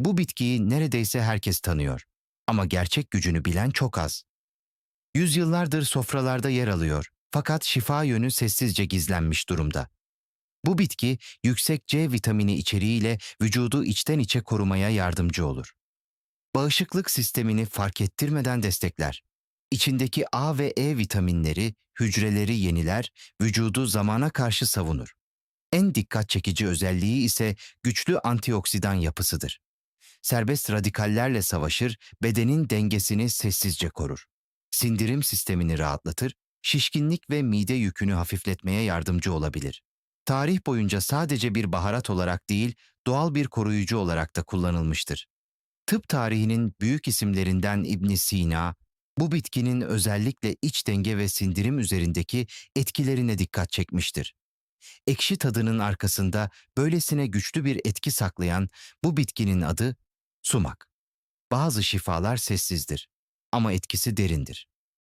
Bu bitkiyi neredeyse herkes tanıyor ama gerçek gücünü bilen çok az. Yüzyıllardır sofralarda yer alıyor fakat şifa yönü sessizce gizlenmiş durumda. Bu bitki yüksek C vitamini içeriğiyle vücudu içten içe korumaya yardımcı olur. Bağışıklık sistemini fark ettirmeden destekler. İçindeki A ve E vitaminleri hücreleri yeniler, vücudu zamana karşı savunur. En dikkat çekici özelliği ise güçlü antioksidan yapısıdır. Serbest radikallerle savaşır, bedenin dengesini sessizce korur. Sindirim sistemini rahatlatır, şişkinlik ve mide yükünü hafifletmeye yardımcı olabilir. Tarih boyunca sadece bir baharat olarak değil, doğal bir koruyucu olarak da kullanılmıştır. Tıp tarihinin büyük isimlerinden İbn Sina, bu bitkinin özellikle iç denge ve sindirim üzerindeki etkilerine dikkat çekmiştir. Ekşi tadının arkasında böylesine güçlü bir etki saklayan bu bitkinin adı sumak. Bazı şifalar sessizdir ama etkisi derindir.